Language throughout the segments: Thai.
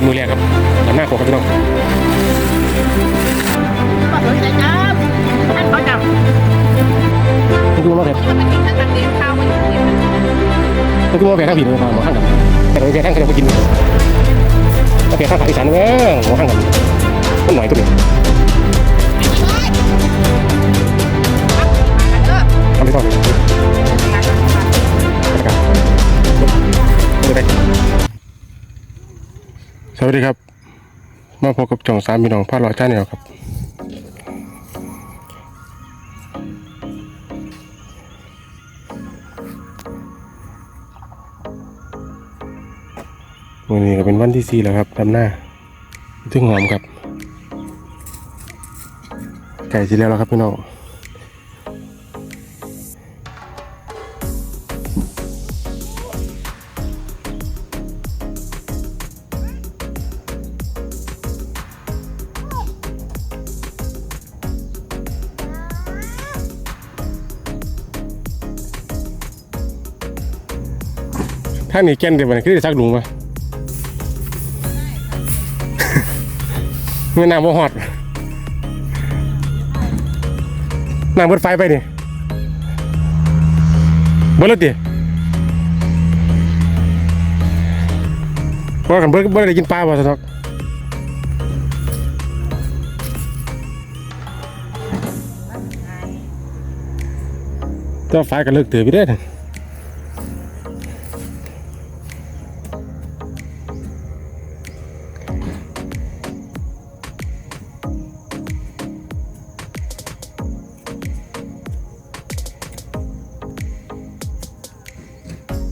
เป็นมือแรกครับทำหน้าโคกครับพี่น้องก็สนใจจับท่านเขาจับนี่คือว่าแบบที่มันกินทั้งตังเดียวข้าวมันกินนี่คือว่าแบบข้างผิดเลยมาหมอข้างกันแต่เราแบบข้างกันเราไปกินถ้าแบบข้างภาคอีสานเนี่ยหมอข้างกันมันหน่อยก็เด็ดเออทำไม่ต้อง วัสดีครับ มาพบกับจ่องสามพี่น้องพาลอจ้าแนวครับวันนี้ก็เป็นวันที่สี่แล้วครับดำหน้าถึงหอมครับ ไก่สิแล้วแล้วครับพี่น้อง ถ้าหนีแก่นเดี๋ยวมันคือได้ซักดุงปะเมื่อน้ำบ่ฮอดน้ำเบิดไฟไปนี่เบิดแล้วดิว่ากันเบิดเบิดได้กินปลาบ่สะทอกเจ้าไฟก็เลิกเตือไปได้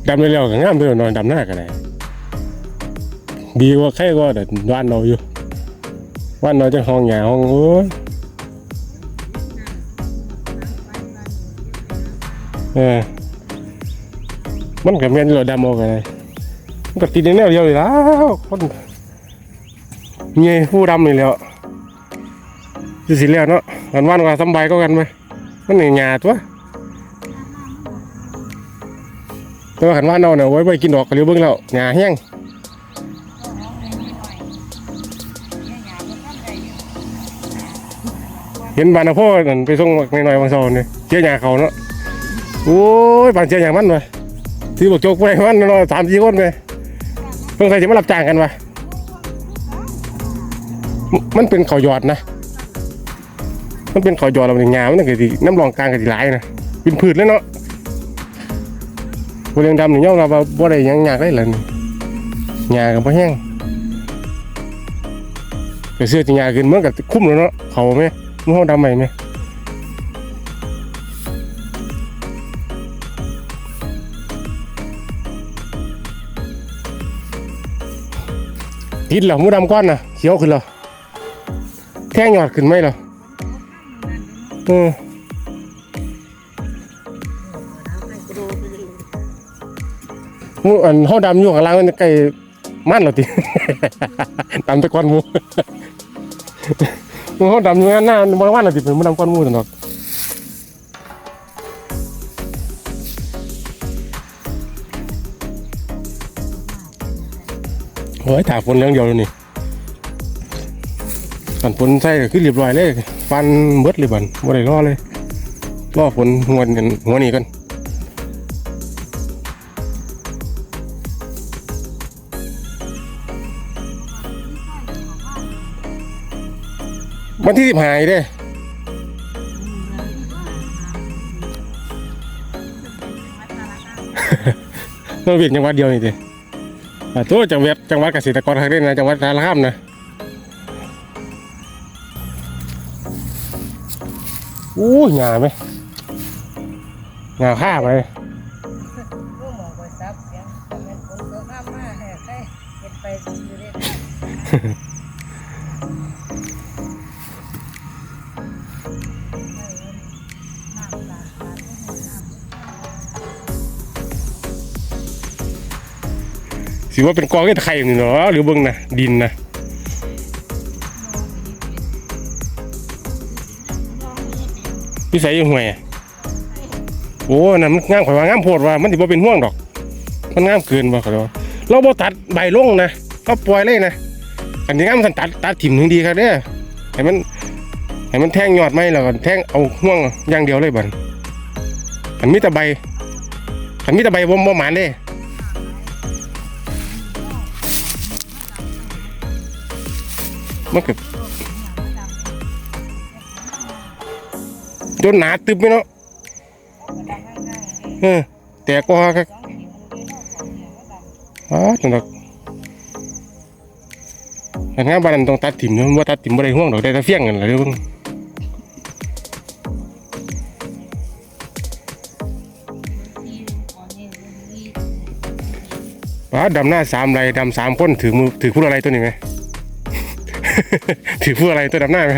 ดำเร็วๆก็งามเร็วนอนดำหน้ากันเลยดีกว่าใครก็แต่ว่านเราอยู่ว่านเราจะห้องหยาห้องโอ้ยเออมันกับเมียนเราดำออกกันเลยมันก็ติดในแนวเดียวอยู่แล้วคนเมียผู้ดำนี่แล้วสิสิแล้วเนาะกันว่านก็สบายก็กันไหมมันเหยาตัวแต่ว่าขันว่าเนาเนี่ยไว้ไว้กินดอกกระเลียวเบิ้งแล้วหงาแห้งเห็นบานนาโพนั่นไปส่งหน่อยๆบางโซนนี่เจ้าหยาเขาเนาะโอ้ยบานเจ้าหยามันไปถือบอกโจกไปมันเนาะสามสี่คนไปเพิ่งใครจะมารับจ้างกันวะมันเป็นเขาหยอดนะ มันเป็นเขาหยอดเราเนี่ยงามันก็สิน้ำรองกลางก็สิหลายนะเป็นพืชแล้วเนาะ บ่เรื่องดำนี่ยอมรับว่าบ่ได้หยังยากได้ล่ะนี่หญ้าก็บ่แห้งก็เสื้อที่หญ้าขึ้นมันก็คุ้มแล้วเนาะเขาแม่มันเฮาดำใหม่แม่ติดแล้วหมูดำก้อนน่ะเขียวขึ้นแล้วแท่งยอดขึ้นไหมล่ะเออห มูอันเฮาดำอยู่ข้างล่างมันใกล้มันแล้วติ ดำแตะกอนหมูหมูเฮาดำอยู่หน้าบ่วันแล้วติเป็นหมูดำก้อนหมูซั่นดอกโอ้ยถากฝนอย่างเดียวเลยนี่ฝันฝนใส่ก็คือเรียบร้อยเลย ฟันเบิดเลยบันบ่ได้รอเลย รอฝนหัวนี่หัวนี่กัน วันที่สิบหายเด้เราเวียนจังหวัดเดียวนี่เด้อ่าตัวจังหวัดจังหวัดเกษตรกรทางเด่นนะจังหวัดสารคามนะอู้หงาไหมหงาข้าไป สียงเป็นคนเสือข้าเห็ดไปอยู่เรื่อย่าเป็นกองเงินไข่นี่เนาะหรือเบิ่งนะดินนะพี่ส่ยังห่วยอะโอ้นั่นมันงามข่อยว่างามโพดว่ามันสิบ่าเป็นห่วงดอก มันงามเกินบ่ข่อยว่าเราบ่ตัดใบลงนะเราปล่อยเลยนะอันนี้งามสันตัดตัดถิ่มถึงดีครับเด้อให้มันให้มันแทงยอดไม้แล้วก็แทงเอาห่วงอย่างเดียวเลยบัดอันมีแต่ใบอันมีแต่ใบบ่บ่หมานเด้ มันก็จนหนาตึบไหมเนาะเออแต่ก็ครับอ๋อจังดอกอันงานบ้านนั้นต้องตัดถิ่มเนาะว่าตัดถิ่มบ่ได้ห่วงดอกได้แต่เฟี้ยงกันล่ะเด้อเพิ่นป้าดำหน้าสามไรดำสามคนถือมือถือพูดอะไรตัวนี้ไหม ถือพูดอะไรตัวดำหน้าไหม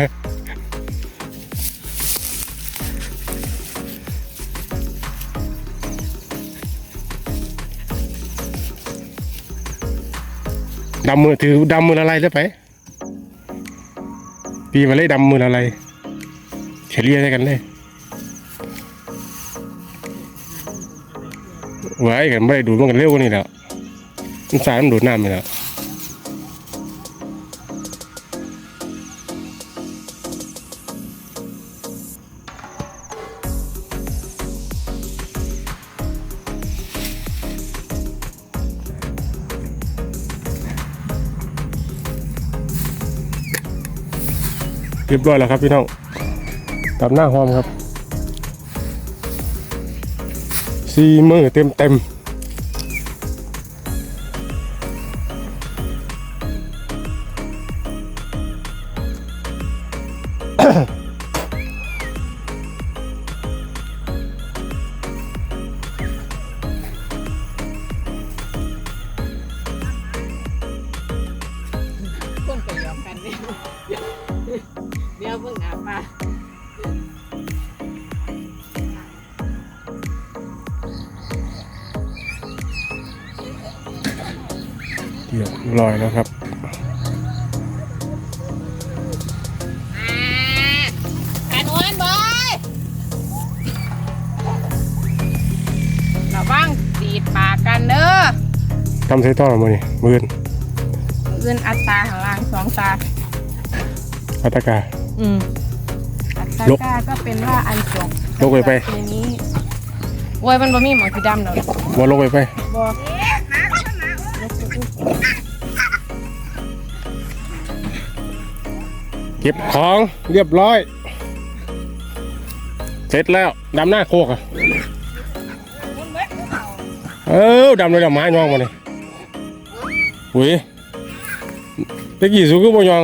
ดำมือถือดำมืออะไรได้ไปปีมาเลยดำมืออะไรเฉลี่ยใช่กันเลยไว้กันไม่ได้ดูดมันกันเร็วกว่านี้แล้วมันสายมันดูดน้ำไปแล้ว เรียบร้อยแล้วครับพี่น้องตับหน้าหอมครับซีมือเต็มเต็ม ดี๋ยวเพิ่งอาบมาเรียบร้อยแล้วครับกันวันบอยระวังตีดปากกันเด้อทำใส่ท่อมานี่มือน อื่นอัตราข้างล่างสองตาอัตตากา อืมอัตราลกก้าก็เป็นว่าอันจงลกไปไป ทีนี้โอ้ยมันบ่มีหมองสีดำดอกบอลลงไปไปบ่เก็บของเรียบร้อย เสร็จแล้วดำหน้าโคกอะเออดำเลยดำไม้ยองมาเลยหุยตะกี้สูก็บ่ยอง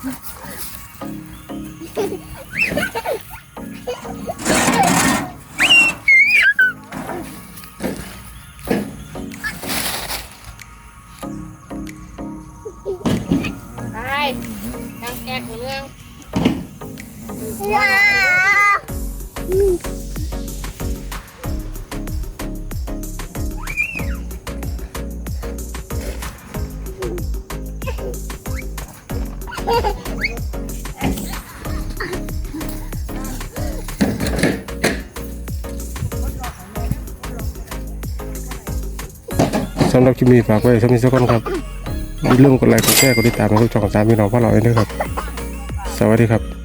ไปดังแกกเรื่องสำหรับคลิปนี้ฝากไว้สำหรับทุกคนครับอย่าลืมกดไลค์กดแชร์กดติดตามให้ทุกช่องสามพี่น้องพวกเราเองด้วยครับ สวัสดีครับ